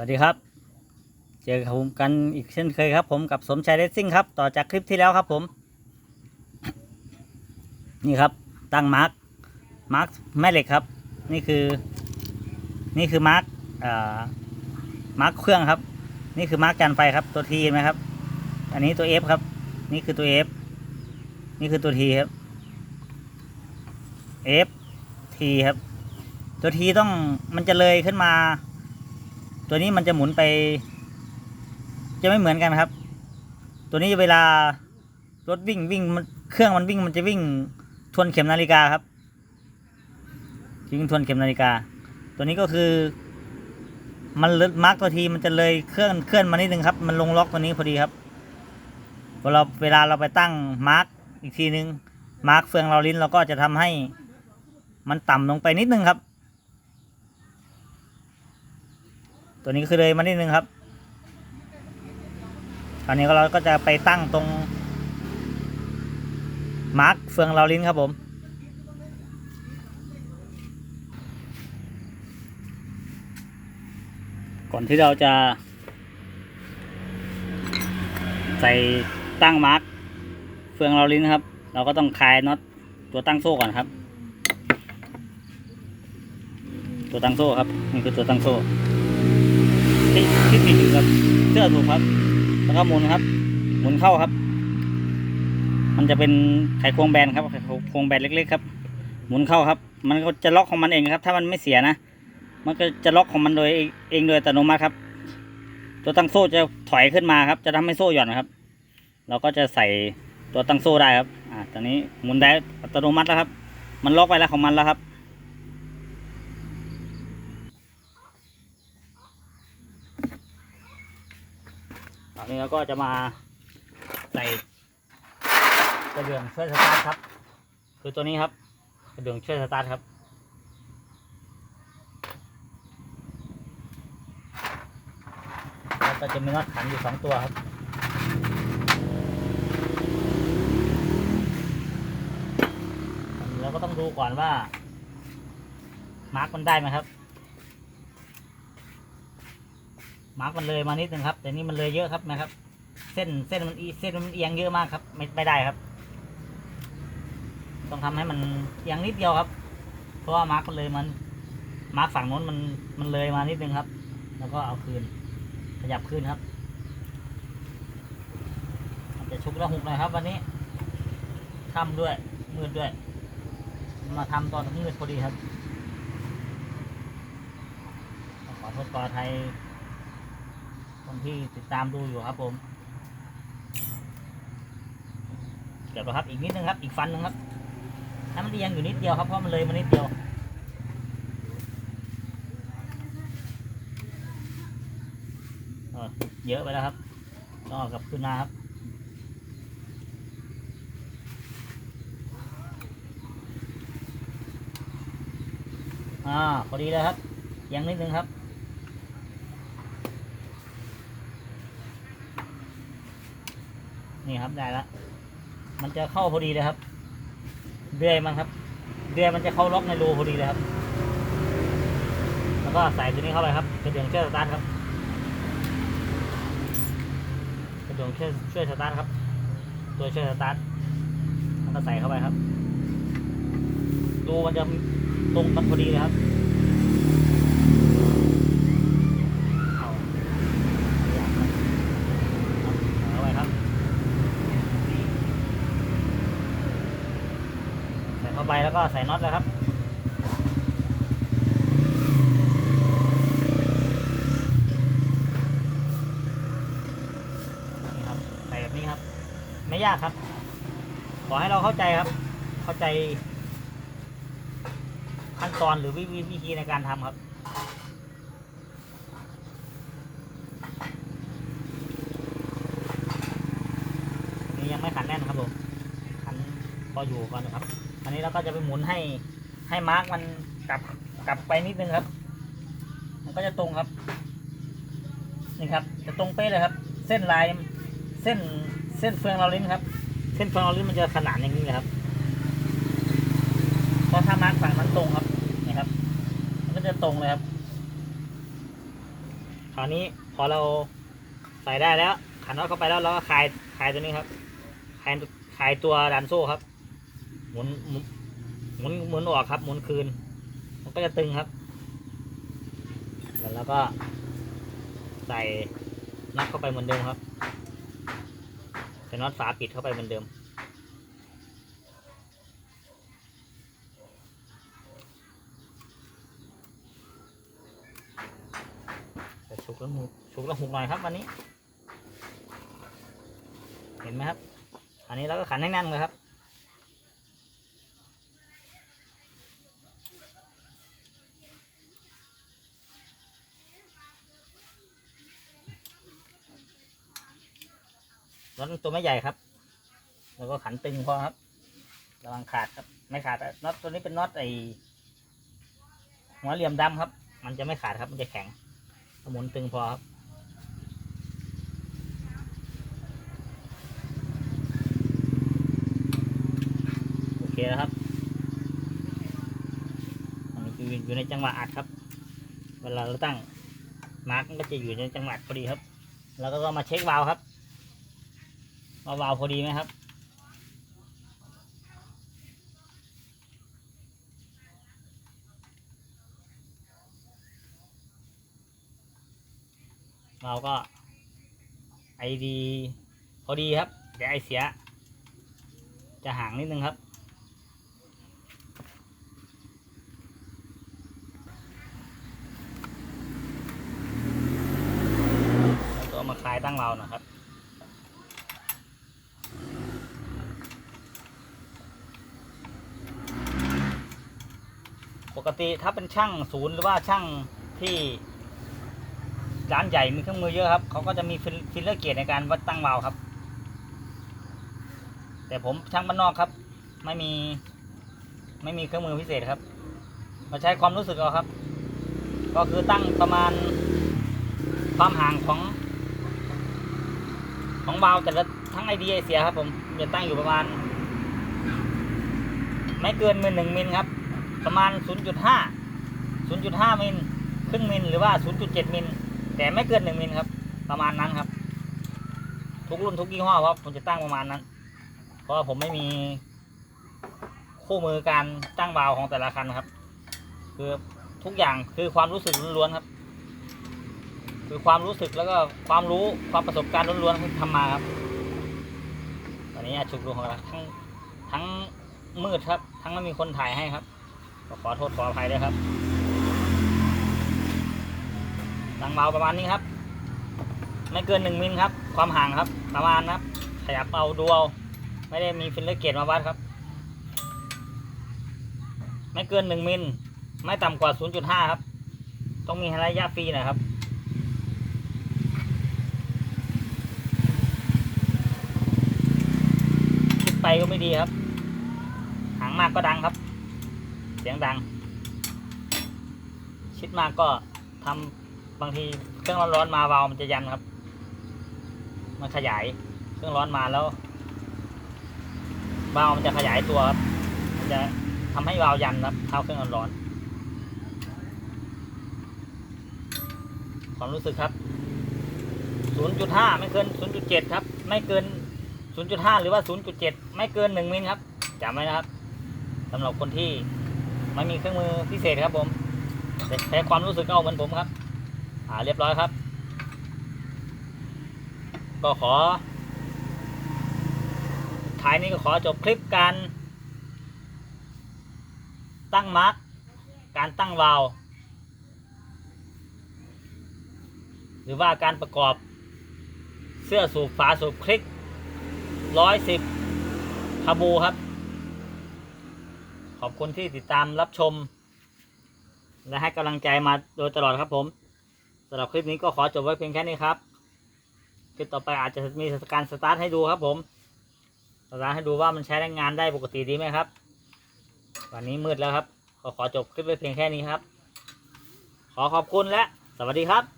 สวัสดีครับ เจอกับผมกันอีกเช่นเคยครับ ผมกับสมชายเรซซิ่งครับ ต่อจากคลิปที่แล้วครับผม นี่ครับ ตั้งมาร์กมาร์กแม่เหล็กครับ นี่คือ นี่คือมาร์กอ่ามาร์กเครื่องครับ นี่คือมาร์กจานไฟครับ ตัวทีเห็นไหมครับ อันนี้ตัว F ครับ นี่คือตัว F นี่คือตัวทีครับ F T ครับ ตัวทีต้องมันจะเลยขึ้นมา ตัวนี้มันจะหมุนไป จะไม่เหมือนกันครับ ตัวนี้เวลารถวิ่งวิ่งมันเครื่องมันวิ่งมันจะวิ่งทวนเข็มนาฬิกาครับวิ่งทวนเข็มนาฬิกา ตัวนี้ก็คือมันมาร์กตัวทีมันจะเลยเคลื่อนเคลื่อนมานิดนึงครับ มันลงล็อกตัวนี้พอดีครับพอเราเวลาเราไปตั้งมาร์กอีกทีนึงมาร์กเฟืองเราลิ้นเราก็จะทำให้ มันต่ำลงไปนิดนึงครับ ตัวนี้คือเลยมานิดนึงครับตอนนี้เราก็จะไปตั้งตรง มาร์กเฟืองเราลิ้นครับผม ก่อนที่เราจะ ใส่ตั้งมาร์กเฟืองเราลิ้นครับ เราก็ต้องคลายน็อตตัวตั้งโซ่ก่อนครับ ตัวตั้งโซ่ครับ นี่คือตัวตั้งโซ่ ที่ที่ติดอยู่กับเสื้อถูกครับ แล้วก็หมุนครับ หมุนเข้าครับ มันจะเป็นไขควงแบนครับไขควงแบนเล็กๆครับ หมุนเข้าครับ มันก็จะล็อกของมันเองครับ ถ้ามันไม่เสียนะ มันก็จะล็อกของมันโดยเองโดยอัตโนมัติครับ ตัวตั้งโซ่จะถอยขึ้นมาครับ จะทำให้โซ่หย่อนครับ เราก็จะใส่ตัวตั้งโซ่ได้ครับ อ่า ตอนนี้หมุนได้อัตโนมัติแล้วครับ มันล็อกไว้แล้วของมันแล้วครับ ตอนนี้เราก็จะมาใส่กระเดื่องช่วยสตาร์ทครับ คือตัวนี้ครับกระเดื่องช่วยสตาร์ทครับแล้วก็จะมีน็อตขันอยู่สองตัวครับเราก็ต้องดูก่อนว่า มาร์กมันได้ไหมครับ มาร์กมันเลยมานิดนึงครับ แต่นี่มันเลยเยอะครับนะครับ เส้นเส้นมันเส้นมันเอียงเยอะมากครับ ไม่ไม่ได้ครับ ต้องทำให้มันเอียงนิดเดียวครับ เพราะว่ามาร์กมันเลยมัน มาร์กฝั่งโน้นมันมันเลยมานิดนึงครับ แล้วก็เอาคืน ขยับขึ้นครับจะชุกระหุกหน่อยครับ วันนี้ค่ำด้วยมืดด้วย มาทำตอนมืดพอดีครับขอโทษขออภัย คนที่ติดตามดูอยู่ครับผมเก็บแล้วครับอีกนิดนึงครับ อีกฟันหนึ่งครับให้มันเอียงอยู่นิดเดียวครับเพราะมันเลยมานิดเดียวเยอะไปแล้วครับต้องเอากลับขึ้นมาครับอ่าพอดีเลยครับยังนิดนึงครับ นี่ครับได้แล้วมันจะเข้าพอดีเลยครับเดือยมันครับเดือยมันจะเข้าล็อกในรูพอดีเลยครับ แล้วก็ใส่ตัวนี้เข้าไปครับกระเดื่องช่วยสตาร์ทครับกระเดื่องช่วยช่วยสตาร์ทครับ ตัวช่วยสตาร์ทแล้วก็ใส่เข้าไปครับรูมันจะตรงกันพอดีเลยครับ เอาอย่างครับเอาไว้ครับ ใส่เข้าไป แล้วก็ใส่น็อตเลยครับนี่ครับใส่แบบนี้ครับ ไม่ยากครับ ขอให้เราเข้าใจครับ เข้าใจ ขั้นตอนหรือวิธีวิธีในการทำครับนี่ยังไม่ขันแน่นครับผมขันพออยู่ก่อนนะครับ อันนี้เราก็จะไปหมุนให้ให้มาร์กมันกลับกลับไปนิดนึงครับ มันก็จะตรงครับนี่ครับ จะตรงเป๊ะเลยครับ เส้นลายเส้นเส้นเฟืองเราลิ้นครับ เส้นเฟืองเราลิ้นมันจะขนานอย่างนี้ครับเพราะถ้ามาร์กฝั่งนั้นตรงครับนี่ครับ มันก็จะตรงเลยครับคราวนี้พอเราใส่ได้แล้วขันน็อตเข้าไปแล้วเราก็คลายคลายตัวนี้ครับคลายคลายตัวดันโซ่ครับ มุนหมุนหมุนหมุนออกครับ หมุนคืน มันก็จะตึงครับ แล้วก็ใส่น็อตเข้าไปเหมือนเดิมครับใส่น็อตฝาปิดเข้าไปเหมือนเดิมแต่ฉุกแล้วหุกฉุกแล้วหุกหน่อยครับวันนี้ เห็นไหมครับ อันนี้เราก็ขันให้แน่นเลยครับ น็อตตัวไม่ใหญ่ครับ แล้วก็ขันตึงพอครับระวังขาดครับ ไม่ขาดน็อตตัวนี้เป็นน็อตไอหัวเหลี่ยมดำครับ มันจะไม่ขาดครับ มันจะแข็งหมุนตึงพอครับโอเคแล้วครับอันนี้อยู่อยู่ในจังหวะอัดครับ เวลาเราตั้งมาร์กมันก็จะอยู่ในจังหวะพอดีครับ แล้วก็มาเช็ควาล์วครับ ว่าวาล์วพอดีไหมครับ เราก็ไอดีพอดีครับ เดี๋ยวไอเสีย จะห่างนิดนึงครับแล้วก็มาคลายตั้งเรานะครับ ปกติถ้าเป็นช่างศูนย์หรือว่าช่างที่ร้านใหญ่มีเครื่องมือเยอะครับเขาก็จะมีฟิลเลอร์เกียร์ในการวัดตั้งวาล์วครับ แต่ผมช่างบ้านนอกครับ ไม่มี ไม่มีเครื่องมือพิเศษครับมาใช้ความรู้สึกเอาครับ ก็คือตั้งประมาณความห่างของของวาล์วแต่ละทั้งไอเดียเสียครับ ผมจะตั้งอยู่ประมาณ ไม่เกินมิลหนึ่งมิลครับ ประมาณ 0.5 0.5 มิลครึ่งมิลหรือว่า 0.7 มิลแต่ไม่เกินหนึ่งมิลครับ ประมาณนั้นครับ ทุกรุ่นทุกยี่ห้อครับผมจะตั้งประมาณนั้น เพราะผมไม่มีคู่มือการตั้งวาล์วของแต่ละคันครับ คือทุกอย่างคือความรู้สึกล้วนๆครับ คือความรู้สึกแล้วก็ความรู้ความประสบการณ์ล้วนๆที่ทำมาครับ ตอนนี้อาฉุกดูของเราทั้งทั้งมืดครับ ทั้งไม่มีคนถ่ายให้ครับ ขอโทษขออภัยด้วยครับ ตั้งเบาประมาณนี้ครับ ไม่เกินหนึ่งมิลครับ ความห่างครับ ประมาณนะครับ ขยับเอาดูเอาไม่ได้มีฟิลเลอร์เกตมาวัดครับ ไม่เกินหนึ่งมิล ไม่ต่ำกว่า 0.5 ครับ ต้องมีระยะฟรีน่อยครับคิดไปก็ไม่ดีครับห่างมากก็ดังครับ สียงดัง ชิดมากก็ทำบางทีเครื่องร้อนๆมาวาลมันจะยันครับ มันขยายเครื่องร้อนมาแล้ววาลมันจะขยายตัวครับมันจะทำให้วาลยันครับเท้าเครื่องร้อนความรู้สึกครับ 0.5 ไม่เกิน 0.7 ครับ ไม่เกิน 0.5 หรือว่า 0.7 ไม่เกิน 1 มิลครับจำไว้นะครับสำหรับคนที่ ไม่มีเครื่องมือพิเศษครับผมใช้ความรู้สึกเอาเหมือนผมครับ อ่าเรียบร้อยครับ ก็ขอท้ายนี้ก็ขอจบคลิปการ ตั้งมาร์กการตั้งวาล์วหรือว่าการประกอบเสื้อสูบฝาสูบคลิกร้อยสิบคาบูครับ ขอบคุณที่ติดตามรับชม และให้กำลังใจมาโดยตลอดครับผมสำหรับคลิปนี้ก็ขอจบไว้เพียงแค่นี้ครับ คลิปต่อไปอาจจะมีการสตาร์ทให้ดูครับผม สตาร์ทให้ดูว่ามันใช้แรงงานได้ปกติดีไหมครับ วันนี้มืดแล้วครับ ขอขอจบคลิปไว้เพียงแค่นี้ครับ ขอขอบคุณและสวัสดีครับ